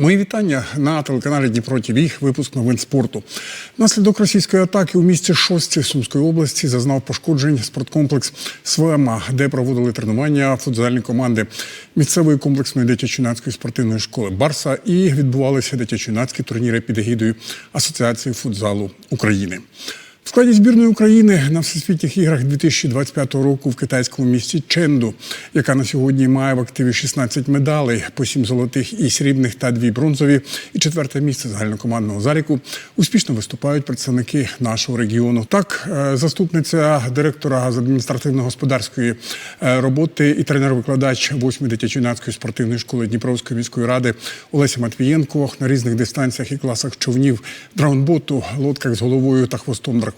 Мої вітання на телеканалі Дніпро ТВ, випуск новин спорту. Наслідок російської атаки у місті Шості Сумської області зазнав пошкоджень спорткомплекс «Свема», де проводили тренування футзальні команди місцевої комплексної дитячо-юнацької спортивної школи Барса і відбувалися дитячо-юнацькі турніри під егідою Асоціації футзалу України. В складі збірної України на всесвітніх іграх 2025 року в китайському місті Ченду, яка на сьогодні має в активі 16 медалей, по 7 золотих і срібних та 2 бронзові, і четверте місце загальнокомандного заліку, успішно виступають представники нашого регіону. Так, е, заступниця директора з адміністративно-господарської е, роботи і тренер-викладач 8 дитячо-юнацької спортивної школи Дніпровської міської ради Олеся Матвієнко на різних дистанціях і класах човнів драунботу, лодках з головою та хвостом дракона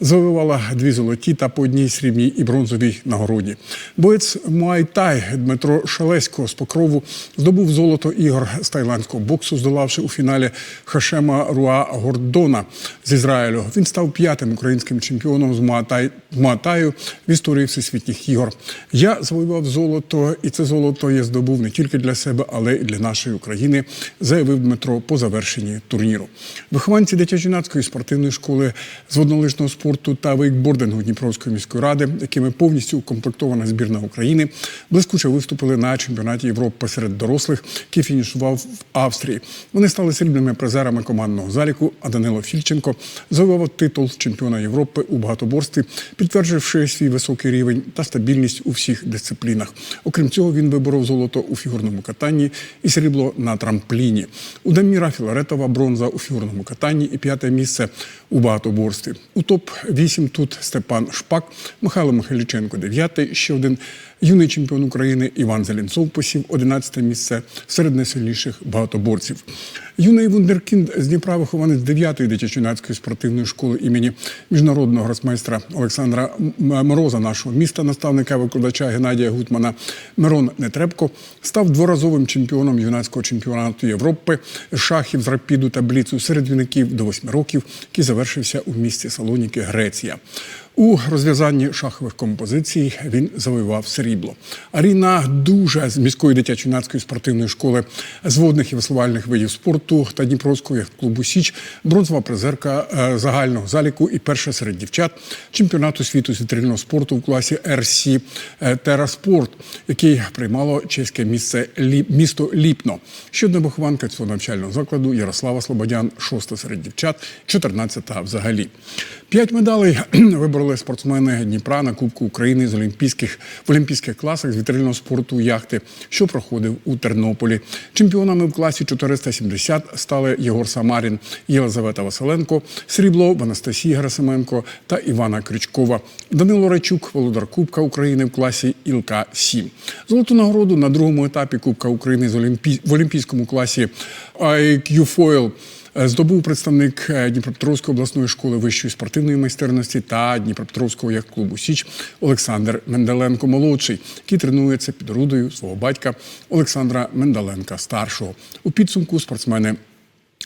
завоювала дві золоті та по одній срібній і бронзовій нагороді. Боєць Муайтай Дмитро Шелесько з Покрову здобув золото ігор з тайландського боксу, здолавши у фіналі Хашема Руа Гордона з Ізраїлю. Він став п'ятим українським чемпіоном з Муатай, Муатаю в історії всесвітніх ігор. Я завоював золото, і це золото я здобув не тільки для себе, але й для нашої України, заявив Дмитро по завершенні турніру. Вихованці дитячо-юнацької спортивної школи з воднолижного спорту та вейкбордингу Дніпровської міської ради, якими повністю укомплектована збірна України, блискуче виступили на чемпіонаті Європи серед дорослих, який фінішував в Австрії. Вони стали срібними призерами командного заліку. А Данило Фільченко завоював титул чемпіона Європи у багатоборстві, підтвердживши свій високий рівень та стабільність у всіх дисциплінах. Окрім цього, він виборов золото у фігурному катанні і срібло на трампліні. У Даміра Філаретова бронза у фігурному катанні і п'яте місце у багатоборстві. У топ 8 тут Степан Шпак, Михайло Михайліченко, 9, ще один юний чемпіон України Іван Зеленцов посів 11 місце серед найсильніших багатоборців. Юний вундеркінд з Дніпра вихованець 9-ї дитячо-юнацької спортивної школи імені міжнародного гросмейстра Олександра Мороза, нашого міста, наставника викладача Геннадія Гутмана Мирон Нетребко, став дворазовим чемпіоном юнацького чемпіонату Європи шахів з рапіду та бліцу серед юнаків до 8 років, який завершився у місті Салоніки, Греція. У розв'язанні шахових композицій він завоював срібло. Аріна Дуже з міської дитячо-юнацької спортивної школи з водних і веслувальних видів спорту та Дніпровського яхт-клубу Січ, бронзова призерка е, загального заліку і перша серед дівчат чемпіонату світу з вітрильного спорту в класі РС Тераспорт, який приймало чеське місце місто Ліпно. Ще одна вихованка цього навчального закладу Ярослава Слободян, шоста серед дівчат, 14-та взагалі. П'ять медалей вибороли спортсмени Дніпра на Кубку України з олімпійських в олімпійських класах з вітрильного спорту яхти, що проходив у Тернополі. Чемпіонами в класі 470 стали Єгор Самарін, Єлизавета Василенко, срібло в Анастасії Герасименко та Івана Крючкова. Данило Рачук, володар Кубка України в класі Ілка 7 Золоту нагороду на другому етапі Кубка України з олімпі... в олімпійському класі IQ Foil Здобув представник е, Дніпропетровської обласної школи вищої спортивної майстерності та Дніпропетровського яхт-клубу Січ Олександр Мендаленко молодший, який тренується під орудою свого батька Олександра Мендаленка старшого. У підсумку спортсмени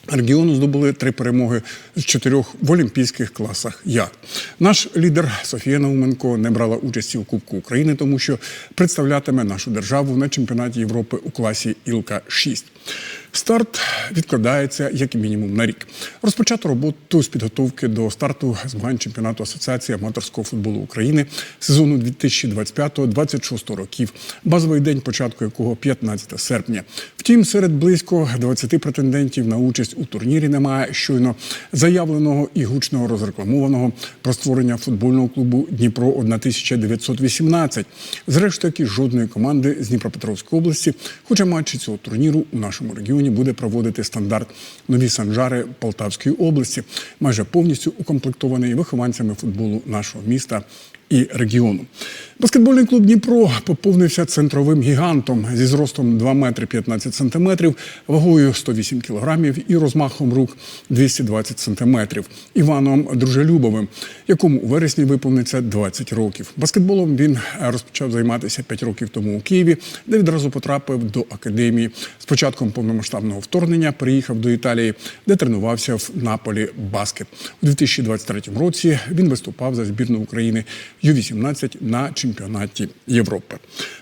регіону здобули три перемоги з чотирьох в олімпійських класах. Як наш лідер Софія Науменко не брала участі у Кубку України, тому що представлятиме нашу державу на чемпіонаті Європи у класі Ілка 6 Старт відкладається як мінімум на рік. Розпочато роботу з підготовки до старту змагань чемпіонату Асоціації аматорського футболу України сезону 2025-2026 років. Базовий день, початку якого 15 серпня. Втім, серед близько 20 претендентів на участь у турнірі немає щойно заявленого і гучно розрекламованого про створення футбольного клубу Дніпро 1918. Зрештою, як і жодної команди з Дніпропетровської області, хоча матчі цього турніру у нашому регіоні буде проводити стандарт нові санжари Полтавської області, майже повністю укомплектований вихованцями футболу нашого міста і регіону. Баскетбольний клуб Дніпро поповнився центровим гігантом зі зростом 2 метри 15 сантиметрів, вагою 108 кілограмів і розмахом рук 220 сантиметрів Іваном Дружелюбовим, якому у вересні виповниться 20 років. Баскетболом він розпочав займатися 5 років тому у Києві, де відразу потрапив до академії. З початком повномасштабного вторгнення приїхав до Італії, де тренувався в Наполі баскет. У 2023 році він виступав за збірну України Ю-18 на чемпіонаті Європи.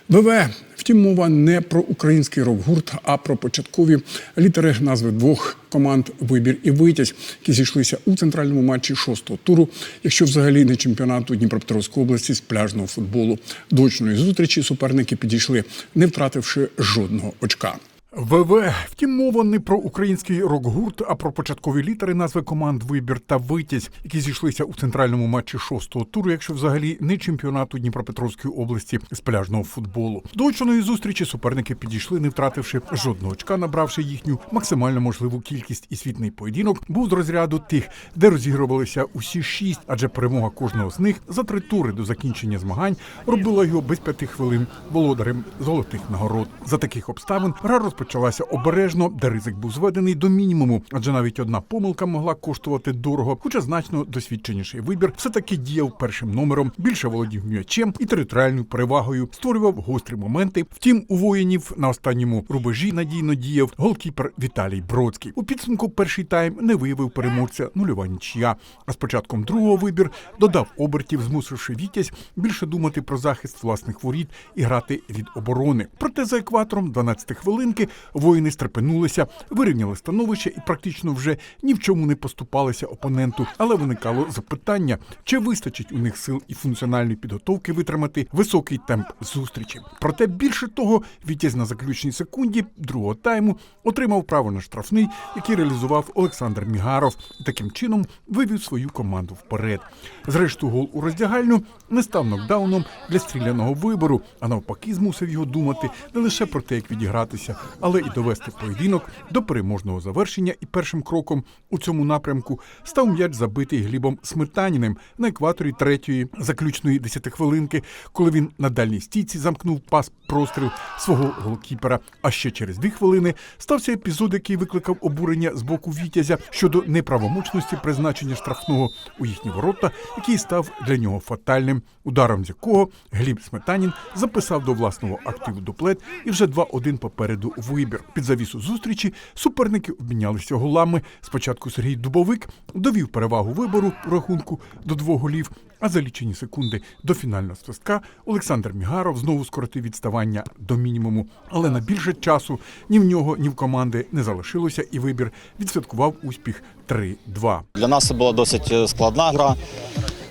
ВВ, втім, мова не про український рок-гурт, а про початкові літери назви двох команд Вибір і Витязь, які зійшлися у центральному матчі шостого туру, якщо взагалі не чемпіонату Дніпропетровської області з пляжного футболу. До очної зустрічі суперники підійшли, не втративши жодного очка. ВВ, втім, мова не про український рок-гурт, а про початкові літери назви команд Вибір та Витязь, які зійшлися у центральному матчі шостого туру, якщо взагалі не чемпіонату Дніпропетровської області з пляжного футболу. До очної зустрічі суперники підійшли, не втративши жодного очка, набравши їхню максимально можливу кількість і світний поєдинок був з розряду тих, де розігрувалися усі шість, адже перемога кожного з них за три тури до закінчення змагань робила його без п'яти хвилин володарем золотих нагород. За таких обставин гра розпочалася обережно, де ризик був зведений до мінімуму, адже навіть одна помилка могла коштувати дорого, хоча значно досвідченіший вибір все таки діяв першим номером, більше володів м'ячем і територіальною перевагою, створював гострі моменти. Втім, у воїнів на останньому рубежі надійно діяв голкіпер Віталій Бродський. У підсумку перший тайм не виявив переможця нульова нічия. А з початком другого вибір додав обертів, змусивши Вітязь більше думати про захист власних воріт і грати від оборони. Проте за екватором 12 хвилинки воїни стрепенулися, вирівняли становище і практично вже ні в чому не поступалися опоненту. Але виникало запитання, чи вистачить у них сил і функціональної підготовки витримати високий темп зустрічі. Проте більше того, Вітязь на заключній секунді другого тайму отримав право на штрафний, який реалізував Олександр Мігаров. І таким чином вивів свою команду вперед. Зрештою, гол у роздягальню не став нокдауном для стріляного вибору, а навпаки, змусив його думати не лише про те, як відігратися, але і довести поєдинок до переможного завершення. І першим кроком у цьому напрямку став м'яч забитий Глібом Сметаніним на екваторі третьої заключної десятихвилинки, коли він на дальній стійці замкнув пас простріл свого голкіпера. А ще через дві хвилини стався епізод, який викликав обурення з боку Вітязя щодо неправомочності призначення штрафного у їхні ворота, який став для нього фатальним, ударом з якого Гліб Сметанін записав до власного активу дуплет і вже 2-1 попереду вибір. Під завісу зустрічі суперники обмінялися голами. Спочатку Сергій Дубовик довів перевагу вибору рахунку до двох голів. А за лічені секунди до фінального свистка Олександр Мігаров знову скоротив відставання до мінімуму. Але на більше часу ні в нього, ні в команди не залишилося, і вибір відсвяткував успіх 3-2. Для нас це була досить е, складна гра.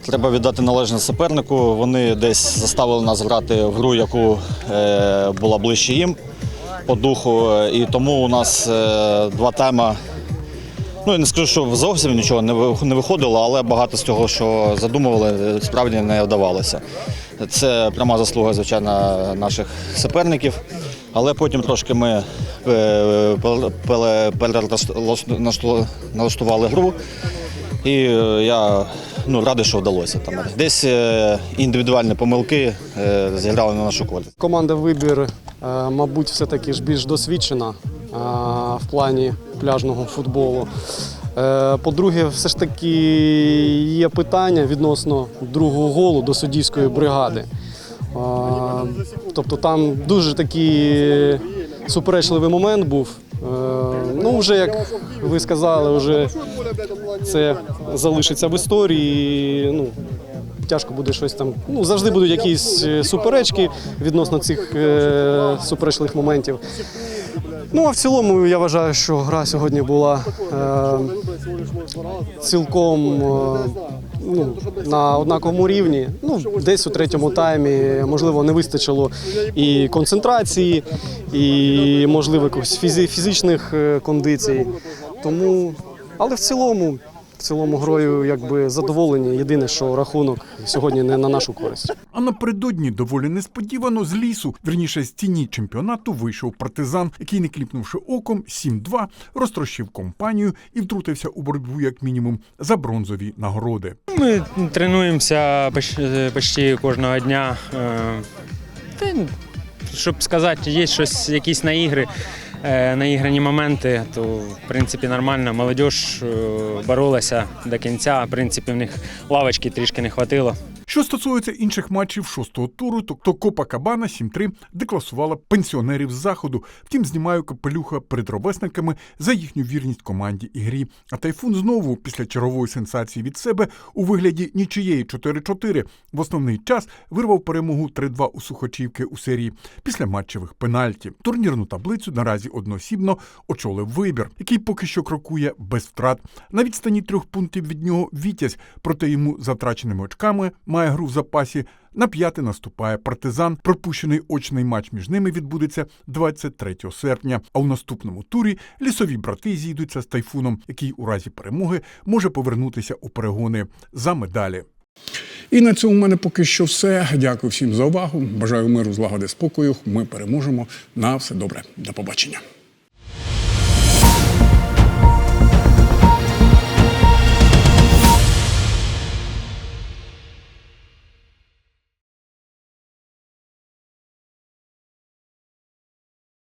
Треба віддати належне супернику. Вони десь заставили нас грати в гру, яку е, була ближче їм по духу. І тому у нас е, два тайми. Ну, я не скажу, що зовсім нічого не ви- не виходило, але багато з того, що задумували, справді не вдавалося. Це пряма заслуга, звичайно, наших суперників. Але потім трошки ми е, налаштували гру. І е, я ну, радий, що вдалося. Там. Десь е, індивідуальні помилки е, зіграли на нашу користь. Команда вибір, е, мабуть, все-таки ж більш досвідчена е, в плані пляжного футболу. Е, По-друге, все ж таки є питання відносно другого голу до суддівської бригади. Е, Тобто там дуже такий суперечливий момент був. Е, Ну, вже як ви сказали, вже це залишиться в історії. Ну, тяжко буде щось там. Ну, завжди будуть якісь е, суперечки відносно цих е, суперечливих моментів. Ну, а в цілому я вважаю, що гра сьогодні була е, цілком е, ну, на однаковому рівні. Ну, десь у третьому таймі, можливо, не вистачило і концентрації, і, можливо, якихось фізичних е, кондицій. Тому, але в цілому. Цілому грою якби задоволені. Єдине, що рахунок сьогодні не на нашу користь. А напередодні доволі несподівано з лісу, верніше з тіні чемпіонату, вийшов партизан, який, не кліпнувши оком, 7-2 розтрощив компанію і втрутився у боротьбу як мінімум за бронзові нагороди. Ми тренуємося поч- почти кожного дня. Е, Та, щоб сказати, є щось, якісь наігри, е, наіграні моменти, то в принципі нормально. Молодь е, боролася до кінця. В принципі, в них лавочки трішки не хватило. Що стосується інших матчів шостого туру, то, то Копа Кабана 7-3 декласувала пенсіонерів з заходу. Втім, знімаю капелюха перед ровесниками за їхню вірність команді і грі. А тайфун знову після чергової сенсації від себе у вигляді нічиєї 4-4 в основний час вирвав перемогу 3-2 у Сухочівки у серії після матчевих пенальті. Турнірну таблицю наразі одноосібно очолив вибір, який поки що крокує без втрат. На відстані трьох пунктів від нього Вітязь, проте йому за втраченими очками має гру в запасі. На п'яте наступає партизан. Пропущений очний матч між ними відбудеться 23 серпня. А у наступному турі лісові брати зійдуться з тайфуном, який у разі перемоги може повернутися у перегони за медалі. І на цьому в мене поки що все. Дякую всім за увагу. Бажаю миру, злагоди, спокою. Ми переможемо. На все добре. До побачення.